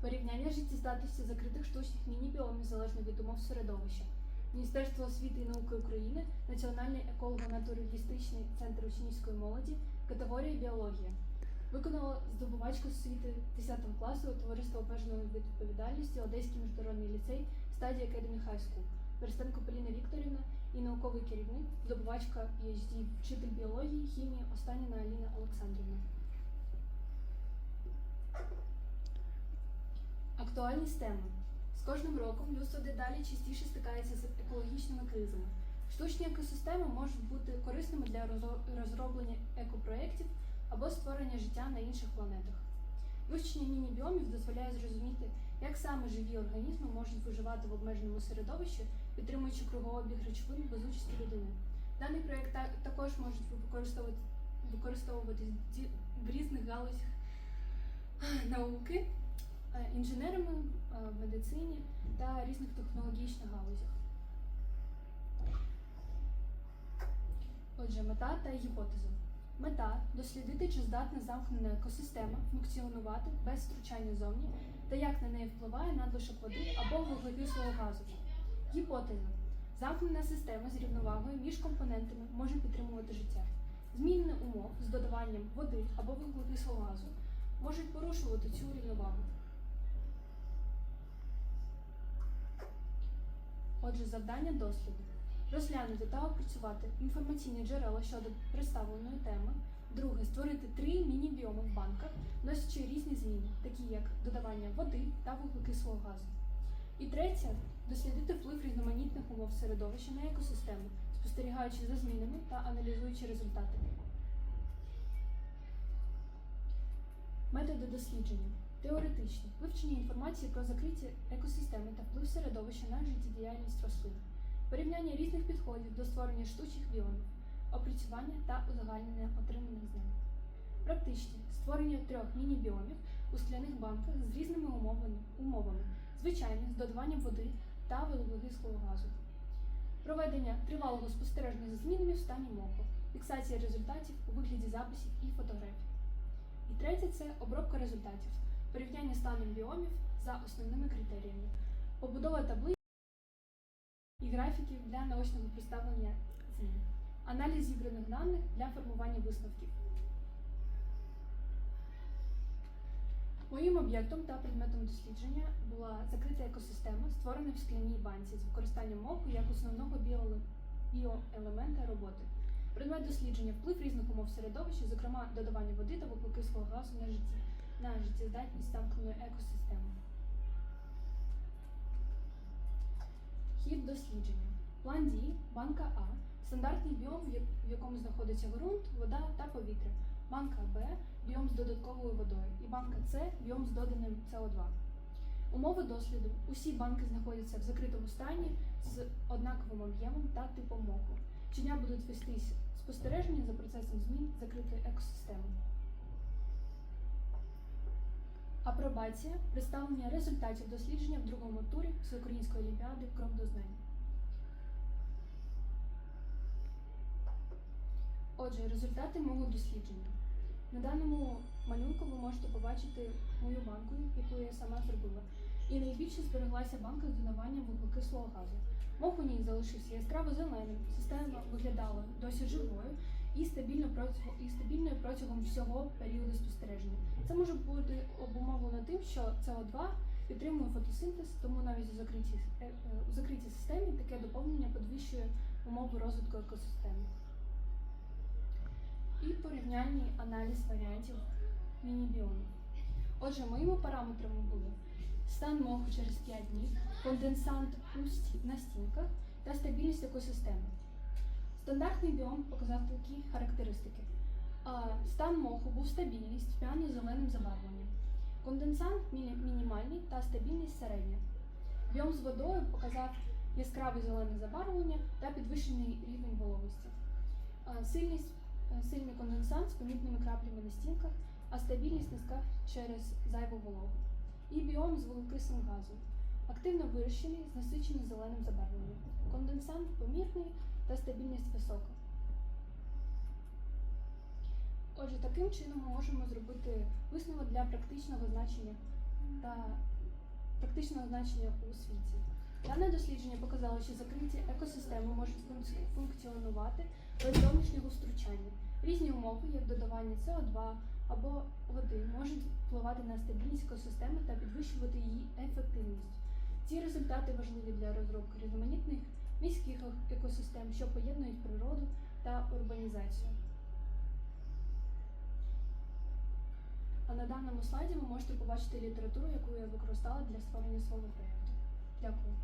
Порівняння життєздатності закритих штучних міні-біомів залежно від умов середовища. Міністерство освіти і науки України, Національний еколого-натуралістичний центр учнівської молоді, категорія біологія. Виконала здобувачка освіти 10 класу товариства обмеженої відповідальності Одеський міжнародний ліцей стадії Academy High School. Берестенко Поліна Вікторівна і науковий керівник, здобувачка PhD, вчитель біології, хімії, Останіна Аліна Олександрівна. Актуальність теми. З кожним роком людство дедалі частіше стикається з екологічними кризами. Штучні екосистеми можуть бути корисними для розроблення екопроєктів або створення життя на інших планетах. Вивчення міні-біомів дозволяє зрозуміти, як саме живі організми можуть виживати в обмеженому середовищі, підтримуючи кругообіг речовин без участі людини. Даний проєкт також можуть використовувати використовуватись в різних галузях науки, інженерами е, в медицині та різних технологічних галузях. Отже, мета та гіпотеза. Мета дослідити, чи здатна замкнена екосистема функціонувати без втручання зовні та як на неї впливає надлишок води або вуглекислого газу. Гіпотеза. Замкнена система з рівновагою між компонентами може підтримувати життя. Зміни умов з додаванням води або вуглекислого газу можуть порушувати цю рівновагу. Отже, завдання досліду розглянути та опрацювати інформаційні джерела щодо представленої теми. Друге створити три міні-біоми в банках, носячи різні зміни, такі як додавання води та вуглекислого газу. І третє дослідити вплив різноманітних умов середовища на екосистему, спостерігаючи за змінами та аналізуючи результати. Методи дослідження. Теоретичні вивчення інформації про закриті екосистеми та вплив середовища на життєдіяльність рослин, порівняння різних підходів до створення штучних біомів, опрацювання та узагальнення отриманих знань. Практичні створення трьох міні-біомів у скляних банках з різними умовами, умовами звичайні з додаванням води та вуглекислого газу. Проведення тривалого спостереження за змінами в стані моху, фіксація результатів у вигляді записів і фотографій. І третє це обробка результатів, порівняння станом біомів за основними критеріями, побудова таблиць і графіків для наочного представлення змін, аналіз зібраних даних для формування висновків. Моїм об'єктом та предметом дослідження була закрита екосистема, створена в скляній банці з використанням моху як основного біоелемента роботи. Предмет дослідження вплив різних умов середовища, зокрема додавання води та вуглекислого газу на житті, на життєздатність замкненої екосистеми. Хід дослідження. План дій, банка А, стандартний біом, в якому знаходиться ґрунт, вода та повітря. Банка Б біом з додатковою водою. І банка С біом з доданим СО2. Умови досліду. Усі банки знаходяться в закритому стані з однаковим об'ємом та типом моху. Щодня будуть вестись спостереження за процесом змін закритої екосистеми. Апробація представлення результатів дослідження в другому турі Всеукраїнської олімпіади Крок до знань. Отже, результати мого дослідження. На даному малюнку ви можете побачити мою банку, яку я сама зробила. І найбільше збереглася банка з додаванням вуглекислого газу. Мох у ній залишився яскраво зеленим, система виглядала досі живою і стабільно протягом і стабільною протягом всього періоду спостереження. Це може бути обумовлено тим, що СО2 підтримує фотосинтез, тому навіть у закритій, е, е, у закритій системі таке доповнення підвищує умови розвитку екосистеми. І порівняльний аналіз варіантів міні-біомів. Отже, моїми параметрами були стан моху через 5 днів, конденсант на стінках та стабільність екосистеми. Стандартний біом показав такі характеристики. Стан моху був стабільність з п'яно-зеленим забарвленням. Конденсант мінімальний та стабільність середня. Біом з водою показав яскраве зелене забарвлення та підвищений рівень вологості. Сильність, е, сильний конденсант з помітними краплями на стінках, а стабільність низька через зайву вологу. І біом з вуглекислим газом. Активно вирощений з насиченим зеленим забарвленням. Конденсант помірний та стабільність висока. Отже, таким чином ми можемо зробити висновок для практичного значення та практичного значення у світі. Дане дослідження показало, що закриті екосистеми можуть функціонувати без зовнішнього втручання. Різні умови, як додавання СО2 або води, можуть впливати на стабільність екосистеми та підвищувати її ефективність. Ці результати важливі для розробки різноманітних міських екосистем, що поєднують природу та урбанізацію. А на даному слайді ви можете побачити літературу, яку я використала для створення свого проєкту. Дякую.